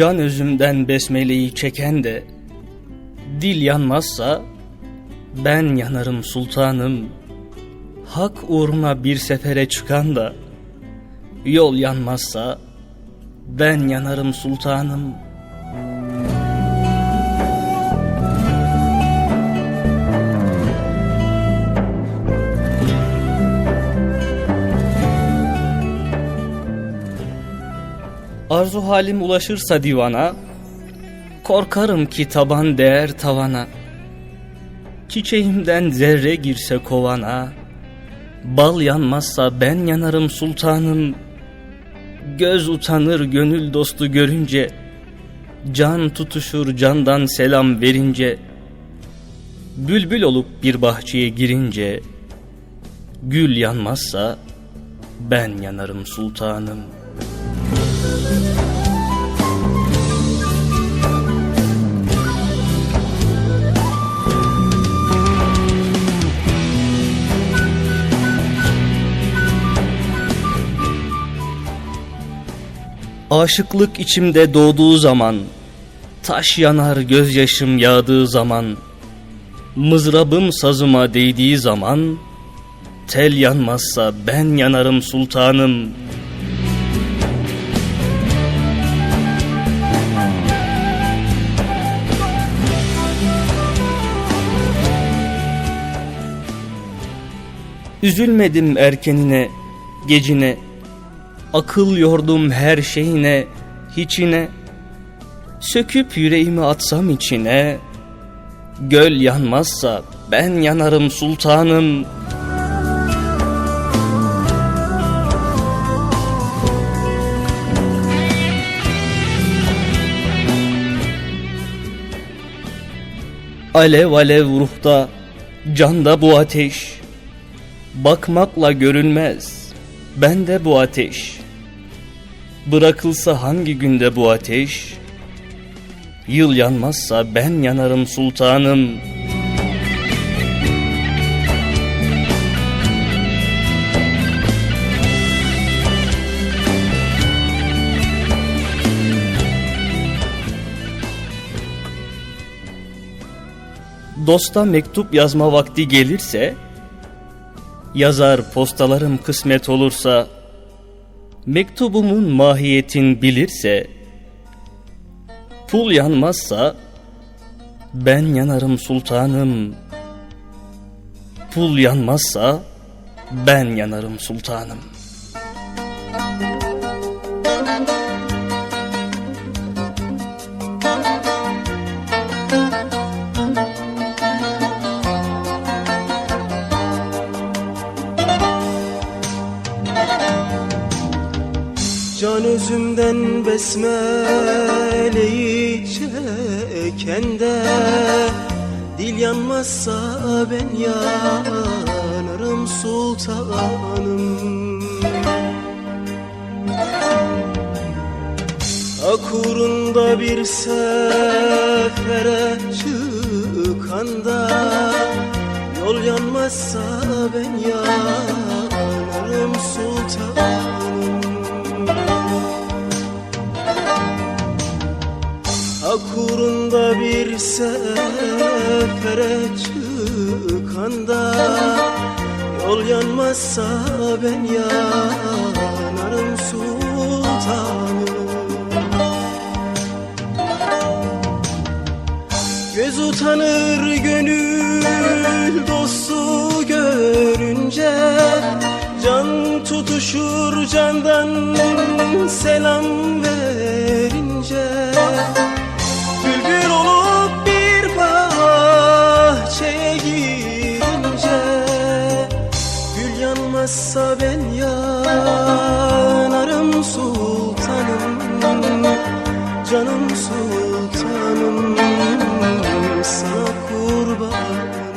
Can özümden besmeleyi çeken de Dil yanmazsa ben yanarım sultanım. Hak uğruna bir sefere çıkan da Yol yanmazsa ben yanarım sultanım Arzu halim ulaşırsa divana Korkarım ki taban değer tavana. Çiçeğimden zerre girse kovana Bal yanmazsa ben yanarım sultanım. Göz utanır gönül dostu görünce Can tutuşur candan selam verince. Bülbül olup bir bahçeye girince Gül yanmazsa ben yanarım sultanım Aşıklık içimde doğduğu zaman Taş yanar gözyaşım yağdığı zaman Mızrabım sazıma değdiği zaman Tel yanmazsa ben yanarım sultanım. Üzülmedim erkenine, gecine Akıl yordum her şeyine, hiçine. Söküp yüreğimi atsam içine. Göl yanmazsa ben yanarım sultanım. Alev alev ruhta, canda bu ateş. Bakmakla görünmez, bende bu ateş Bırakılsa hangi günde bu ateş? Yıl yanmazsa ben yanarım sultanım. Dosta mektup yazma vakti gelirse Yazar postalarım kısmet olursa Mektubumun mahiyetin bilirse Pul yanmazsa ben yanarım sultanım. Pul yanmazsa ben yanarım sultanım Can özümden besmeleyi çeken de Dil yanmazsa ben yanarım sultanım. Hak uğrunda bir sefere çıkan da Yol yanmazsa ben yanarım sultanım sefere çıkan da Yol yanmazsa ben yanarım sultanım. Göz utanır gönül dostu görünce Can tutuşur candan selam verince canım sultanım sana kurban.